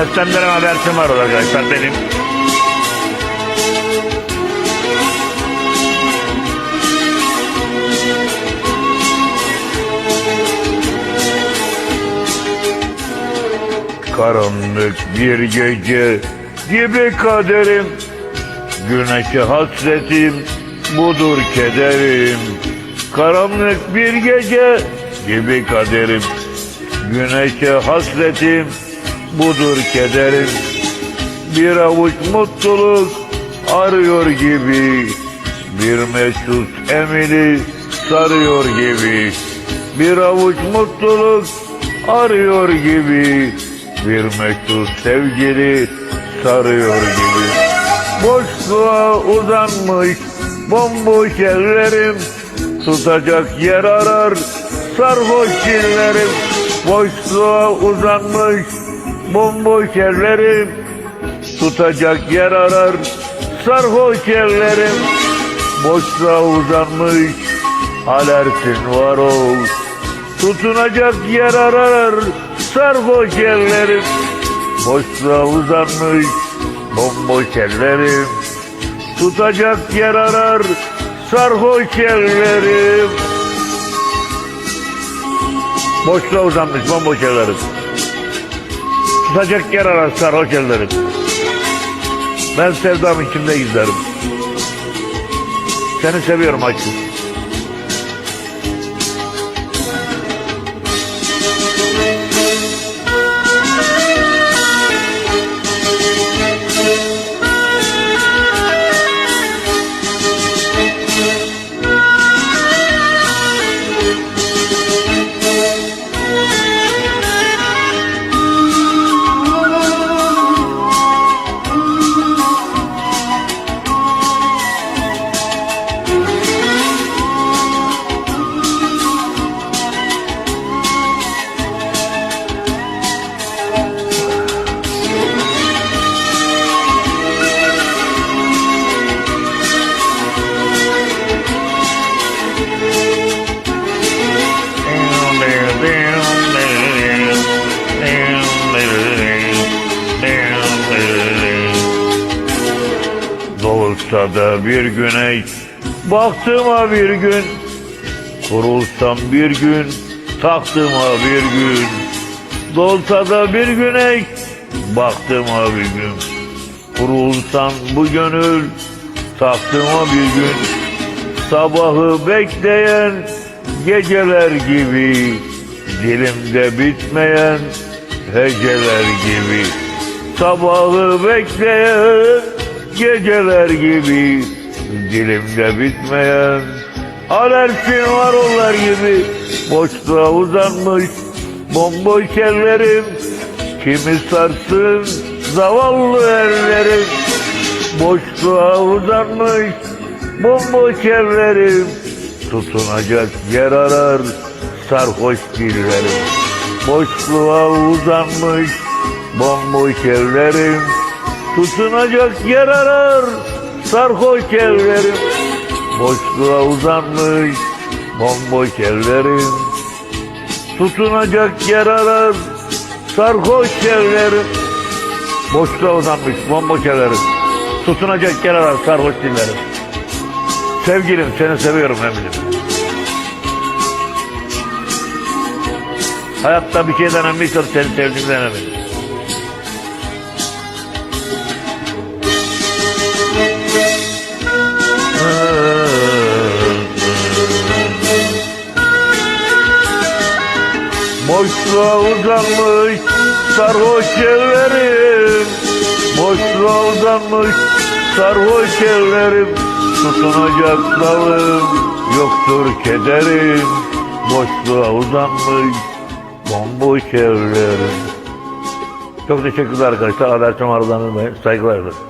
Seslendiren habersim var arkadaşlar benim. Karanlık bir gece gibi kaderim. Güneşe hasretim budur kederim. Karanlık bir gece gibi kaderim. Güneşe hasretim budur kederim. Bir avuç mutluluk arıyor gibi. Bir mesut emili sarıyor gibi. Bir avuç mutluluk arıyor gibi. Bir mesut sevgili sarıyor gibi. Boşluğa uzanmış bomboş ellerim. Tutacak yer arar sarhoş dillerim Boşluğa uzanmış bomboş ellerim Tutacak yer arar. Sarhoş ellerim Boşluğa uzanmış alersin var ol. Tutunacak yer arar sarhoş ellerim Boşluğa uzanmış bomboş ellerim. Tutacak yer arar sarhoş ellerim. Boşluğa uzanmış bomboş ellerim Tutacak yer arar sarhoş ellerim Ben sevdamı içimde gizlerim Seni seviyorum açım Doğulsa da bir güneş Baktıma bir gün Kurulsam bir gün Taktıma bir gün Doğsa da bir güneş Baktıma bir gün Kurulsam bu gönül Taktıma bir gün Sabahı bekleyen Geceler gibi Dilimde bitmeyen Heceler gibi Sabahı bekleyen geceler gibi Dilimde bitmeyen alerjin var onlar gibi. Boşluğa uzanmış bomboş ellerim Kimi sarsın zavallı ellerim. Boşluğa uzanmış bomboş ellerim Tutunacak yer arar sarhoş dillerim. Boşluğa uzanmış bomboş ellerim Tutunacak yer arar sarhoş ellerim. Boşluğa uzanmış bomboş ellerim. Tutunacak yer arar sarhoş ellerim. Boşluğa uzanmış bomboş ellerim. Tutunacak yer arar sarhoş dillerim. Sevgilim seni seviyorum eminim. Hayatta bir şeyden eminim seni sevdiğimden eminim Boşluğa uzanmış sarhoş ellerim Boşluğa uzanmış sarhoş ellerim Tutunacak dalım yoktur kederim Boşluğa uzanmış bomboş ellerim Çok teşekkürler arkadaşlar. Habertüm aradan saygılar.